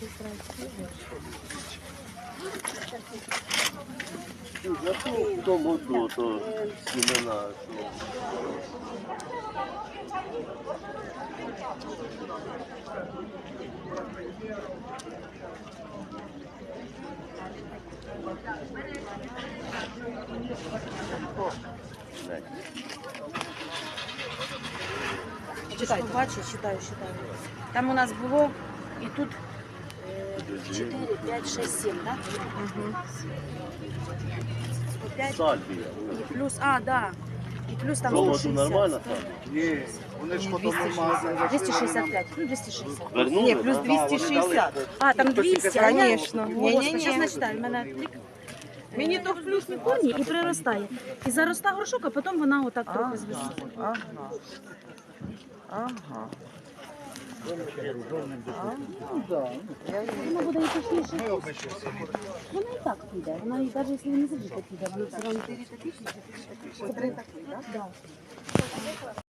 В году, то семена, Читай, бачиш, читаю, читаю. Там у нас було і тут 4, 5, 6, 7, так? Угу. 105 сальвія. і плюс, а, да. І плюс там Золото 160. нормально там? Ні, вони ж потім в магазин зайшли, 265, ну 260. Вернули? Ні, плюс да? 260. А, там 200, а я... Конечно. Ні-ні-ні. Зараз начитаю, в мене клік. Мені то в плюс не Коні і приростає. І зароста горшок, а потім вона отак трохи звисить. Ага. Ага. Вона буде і точніше. Вона і так піде. Вона і навіть якщо не завжди піде, вона все одно. Да.